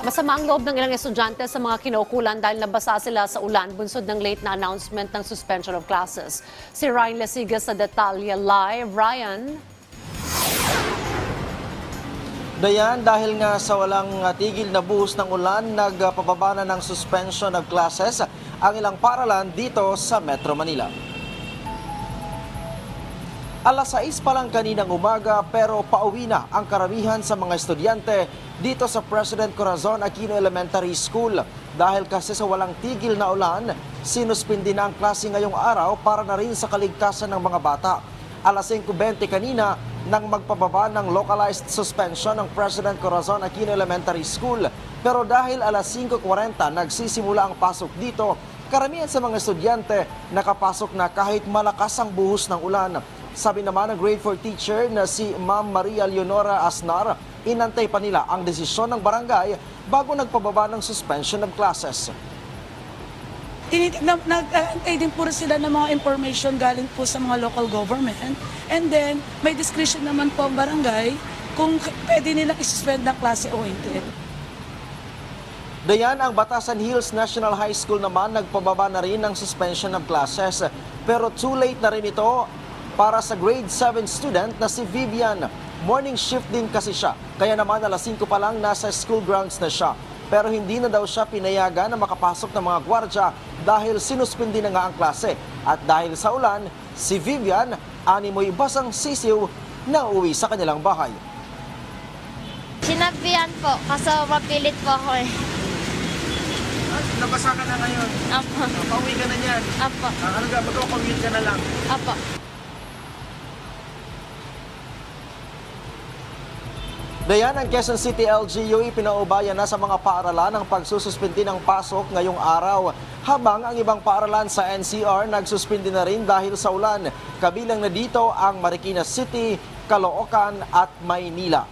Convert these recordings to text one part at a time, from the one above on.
Masama ang loob ng ilang estudyante sa mga kinaukulan dahil nabasa sila sa ulan bunsod ng late na announcement ng suspension of classes. Si Ryan Lesigas sa Detalya Live. Ryan? Dayan, dahil nga sa walang uh, tigil na buhos ng ulan, nagpababa na ng suspension of classes ang ilang paralan dito sa Metro Manila. Alas 6 pa lang kaninang umaga pero pauwi na ang karamihan sa mga estudyante dito sa President Corazon Aquino Elementary School. Dahil kasi sa walang tigil na ulan, sinuspindi na ang klase ngayong araw para na rin sa kaligtasan ng mga bata. Alas 5.20 kanina nang magpababa ng localized suspension ng President Corazon Aquino Elementary School. Pero dahil alas 5.40 nagsisimula ang pasok dito, karamihan sa mga estudyante nakapasok na kahit malakas ang buhos ng ulan. Sabi naman ng grade 4 teacher na si Ma'am Maria Leonora Asnar, inantay pa nila ang desisyon ng barangay bago nagpababa ng suspension of classes. nag-aantay din po sila ng mga information galing po sa mga local government. And then, may discretion naman po ang barangay kung pwede nilang isuspend ng klase o hindi. Dayan, ang Batasan Hills National High School naman nagpababa na rin ng suspension of classes. Pero too late na rin ito para sa grade 7 student na si Vivian. Morning shift din kasi siya. Kaya naman alas 5 pa lang nasa school grounds na siya. Pero hindi na daw siya pinayagan na makapasok ng mga gwardya dahil sinuspindi na nga ang klase. At dahil sa ulan, si Vivian, animoy basang sisiw na uwi sa kanilang bahay. Sinabihan po, kaso mapilit po ako eh. Nabasa ka na ngayon. Apo, Pauwi ka na niyan. apo, Ano ga, magkakommute ka na lang. apo. Dayan, ang Quezon City LGU ipinaubaya na sa mga paaralan ang pagsususpindi ng pasok ngayong araw. Habang ang ibang paaralan sa NCR nagsuspindi na rin dahil sa ulan. Kabilang na dito ang Marikina City, Caloocan at Maynila.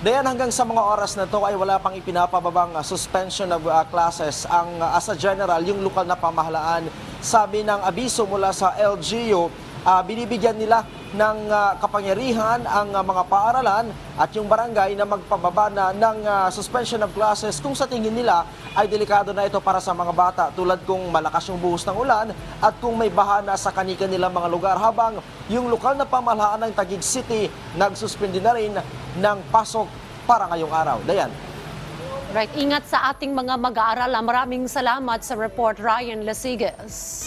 Dayan hanggang sa mga oras na to ay wala pang ipinapababang suspension of uh, classes ang uh, as a general yung lokal na pamahalaan. Sabi ng abiso mula sa LGU, uh, binibigyan nila ng uh, kapangyarihan ang uh, mga paaralan at yung barangay na magpababa na ng uh, suspension of classes kung sa tingin nila ay delikado na ito para sa mga bata tulad kung malakas yung buhos ng ulan at kung may bahana sa kanika nilang mga lugar habang yung lokal na pamahalaan ng Taguig City nagsuspindi na rin ng pasok para ngayong araw. Dayan. Right, ingat sa ating mga mag-aaral. Maraming salamat sa report, Ryan Lesigas.